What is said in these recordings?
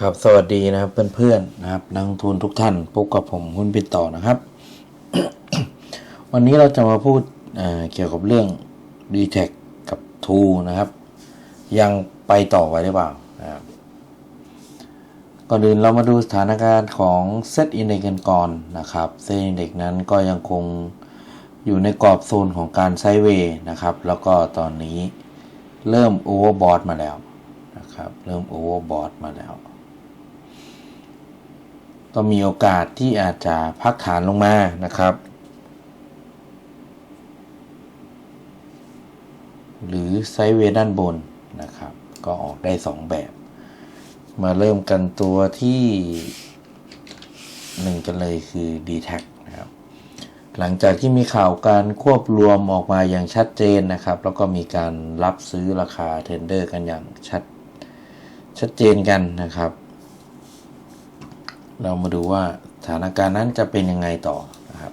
ครับสวัสดีนะครับเพื่อนๆนะครับนักทุนทุกท่านพบกับผมหุ้นปิดต่อนะครับ วันนี้เราจะมาพูดเเกี่ยวกับเรื่อง d t แทกับ t ูนะครับ ยังไปต่อไว้หรือเปล่านะครับก่อนอื่นเรามาดูสถานการณ์ของเซตอินเด็กกันก่อนนะครับเซตอินเด็กนั้นก็ยังคงอยู่ในกรอบโซนของการไซเวย์นะครับ แล้วก็ตอนนี้เริ่มโอเวอร์บอทมาแล้วนะครับ เริ่มโอเวอร์บอทมาแล้ว ก็มีโอกาสที่อาจจะพักฐานลงมานะครับ หรือไซด์เวย์ด้านบนนะครับ ก็ออกได้ 2 แบบ มาเริ่มกันตัวที่ 1 กันเลยคือ d t แทนะครับ หลังจากที่มีข่าวการควบรวมออกมาอย่างชัดเจนนะครับ แล้วก็มีการรับซื้อราคาเทนเดอร์กันอย่างชัดชัดเจนกันนะครับ เรามาดูว่าสถานการณ์นั้นจะเป็นยังไงต่อนะครับ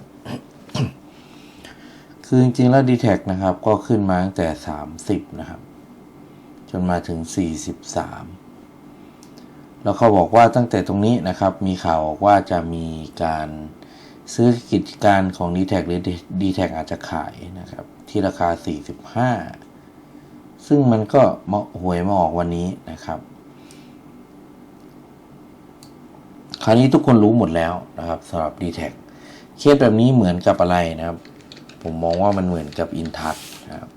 คือจริงๆแล้ว d t แทนะครับ ก็ขึ้นมาตั้งแต่ 30 นะครับ จนมาถึง 43 แล้วเขาบอกว่าตั้งแต่ตรงนี้นะครับ มีข่าวบอกว่าจะมีการซื้อกิจการของ d t แทหรือ d t แทอาจจะขายนะครับ ที่ราคา 45 ซึ่งมันก็มาหวยมาออกวันนี้นะครับ คราวนี้ทุกคนรู้หมดแล้วนะครับสำหรับ d t แทเคสแบบนี้เหมือนกับอะไรนะครับ ผมมองว่ามันเหมือนกับอินทัศนะครับ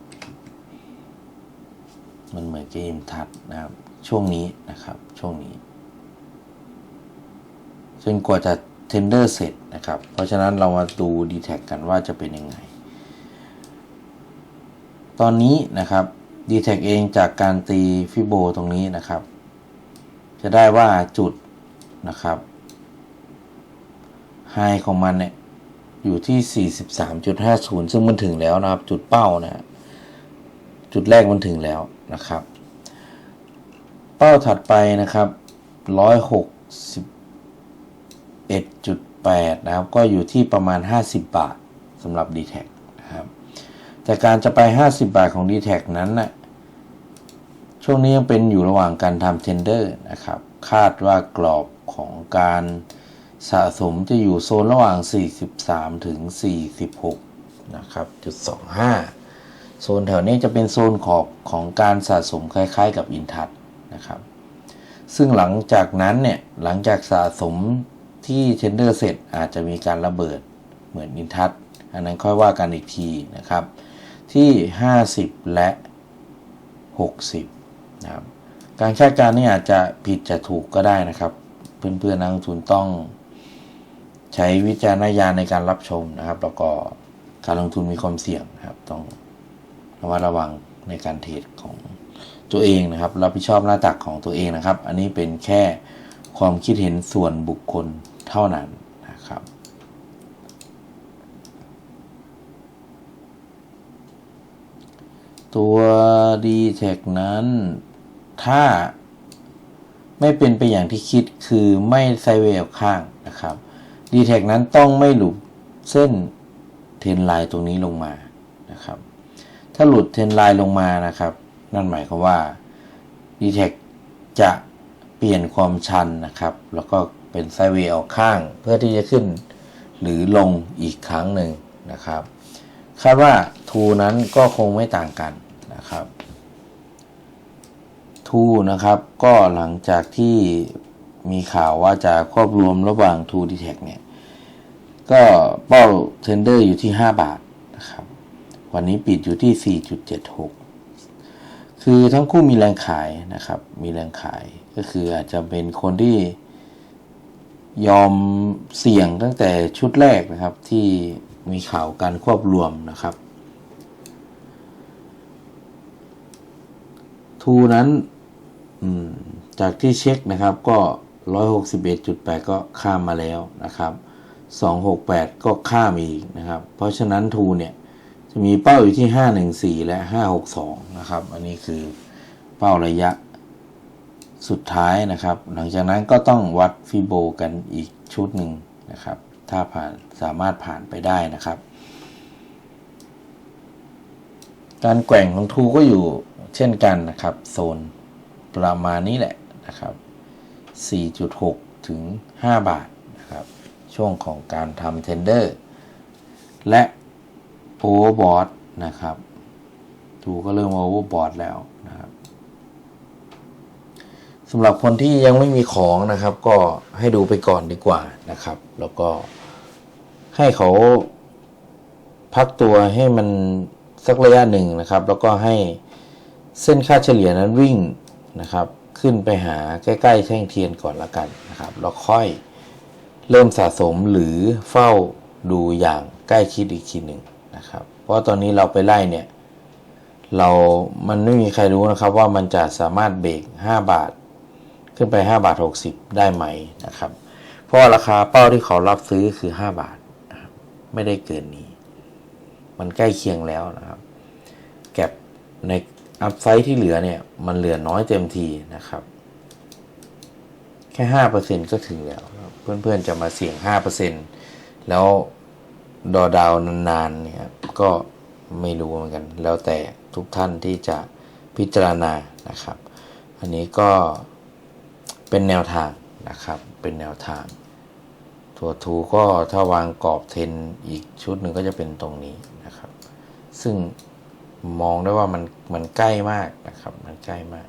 มันเหมือนกับอินทัศนะครับ ช่วงนี้นะครับช่วงนี้จนกว่าจะเทนเดอร์เสร็จนะครับ เพราะฉะนั้นเรามาดู d t แทกันว่าจะเป็นยังไง ตอนนี้นะครับ d t แทเองจากการตีฟิโบตรงนี้นะครับ จะได้ว่าจุดนะครับ ไฮของมันเนี่ยอยู่ที่ 43.50 ซึ่งมันถึงแล้วนะครับ จุดเป้านะจุดแรกมันถึงแล้วนะครับ เป้าถัดไปนะครับ 161.8 นะครับ ก็อยู่ที่ประมาณ 50 บาทสำหรับ d t แทนะครับ แต่การจะไป 50 บาทของ d t แทนั้นนะ่ะช่วงนี้ยังเป็นอยู่ระหว่างการทำเทนเดอร์นะครับ คาดว่ากรอบของการ สะสมจะอยู่โซนระหว่าง 43 ถึง 46 นะครับ จุด 25 โซนแถวนี้จะเป็นโซนขอบของการสะสมคล้ายๆ กับอินทัศนะครับ ซึ่งหลังจากนั้นเนี่ย หลังจากสะสมที่เทนเดอร์เสร็จอาจจะมีการระเบิดเหมือนอินทัศอันนั้นค่อยว่ากันอีกทีนะครับ ที่ 50 และ 60 นะครับ การคาดการณ์นี่อาจจะผิดจะถูกก็ได้นะครับ เพื่อนๆนักลงทุนต้อง ใช้วิจารณญาณในการรับชมนะครับ แล้วก็การลงทุนมีความเสี่ยงนะครับ ต้องระมัดระวังในการเทรดของตัวเองนะครับรับผิดชอบหน้าตักของตัวเองนะครับ อันนี้เป็นแค่ความคิดเห็นส่วนบุคคลเท่านั้นนะครับ ตัว d t แทนั้น ถ้าไม่เป็นไปอย่างที่คิดคือไม่ไซเวย์ออกข้างนะครับ d t แทนั้นต้องไม่หลุดเส้นเทนไลน์ตรงนี้ลงมานะครับ ถ้าหลุดเทนไลน์ลงมานะครับ นั่นหมายความว่า d t แทจะเปลี่ยนความชันนะครับ แล้วก็เป็นไซเวย์ออกข้างเพื่อที่จะขึ้น หรือลงอีกครั้งหนึ่งนะครับคาดว่าทูนั้นก็คงไม่ต่างกันนะครับทูนะครับก็หลังจากที่มีข่าวว่าจะควบรวมระหว่างทูดีแท็เนี่ย ก็เป้าเทนเดอร์อยู่ที่ 5 บาทนะครับ วันนี้ปิดอยู่ที่ 4.76 คือทั้งคู่มีแรงขายนะครับ มีแรงขายก็คืออาจจะเป็นคนที่ยอมเสี่ยงตั้งแต่ชุดแรกนะครับที่มีข่าวการควบรวมนะครับ ทูนั้นจากที่เช็คนะครับก็ 161.8 ก็ข้ามมาแล้วนะครับ 268 ก็ข้ามอีกนะครับ เพราะฉะนั้นทูเนี่ยจะมีเป้าอยู่ที่ 514 และ 562 นะครับ อันนี้คือเป้าระยะสุดท้ายนะครับ หลังจากนั้นก็ต้องวัดฟิโบกันอีกชุดหนึ่งนะครับ ถ้าผ่านสามารถผ่านไปได้นะครับ การแกว่งของทูก็อยู่เช่นกันนะครับ โซนประมาณนี้แหละนะครับ 4.6 ถึง 5 บาทนะครับ ช่วงของการทำเทนเดอร์และโอเวอร์บอทนะครับทูก็เริ่มโอเวอร์บอทแล้วนะครับสำหรับคนที่ยังไม่มีของนะครับ ก็ให้ดูไปก่อนดีกว่านะครับ แล้วก็ให้เขาพักตัวให้มันสักระยะหนึ่งนะครับ แล้วก็ให้เส้นค่าเฉลี่ยนั้นวิ่งนะครับ ขึ้นไปหาใกล้ ๆ แท่งเทียนก่อนละกันนะครับ แล้วค่อย เริ่มสะสมหรือเฝ้าดูอย่างใกล้ชิดอีกทีหนึ่งนะครับ เพราะตอนนี้เราไปไล่เนี่ยเรา มันไม่มีใครรู้นะครับว่ามันจะสามารถเบรก 5 บาท ขึ้นไป 5 บาท 60 ได้ไหมนะครับ เพราะราคาเป้าที่เขารับซื้อคือ 5 บาท ไม่ได้เกินนี้ มันใกล้เคียงแล้วนะครับ แก็บในอัพไซด์ที่เหลือเนี่ย มันเหลือน้อยเต็มทีนะครับ แค่5%ก็ถึงแล้ว เพื่อนๆจะมาเสี่ยง5%แล้วดอดาวนานๆเนี่ยก็ไม่รู้เหมือนกัน แล้วแต่ทุกท่านที่จะพิจารณานะครับ อันนี้ก็เป็นแนวทางนะครับ เป็นแนวทางตัวทูก็ถ้าวางกรอบเทนอีกชุดหนึ่งก็จะเป็นตรงนี้นะครับ ซึ่งมองได้ว่ามันมันใกล้มากนะครับ มันใกล้มาก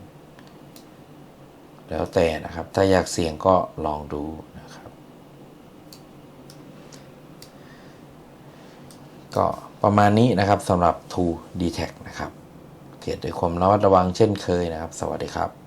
แล้วแต่นะครับ ถ้าอยากเสี่ยงก็ลองดูนะครับ ก็ประมาณนี้นะครับสำหรับ t o Detect นะครับเขียดด้วยความระมัดระวังเช่นเคยนะครับ สวัสดีครับ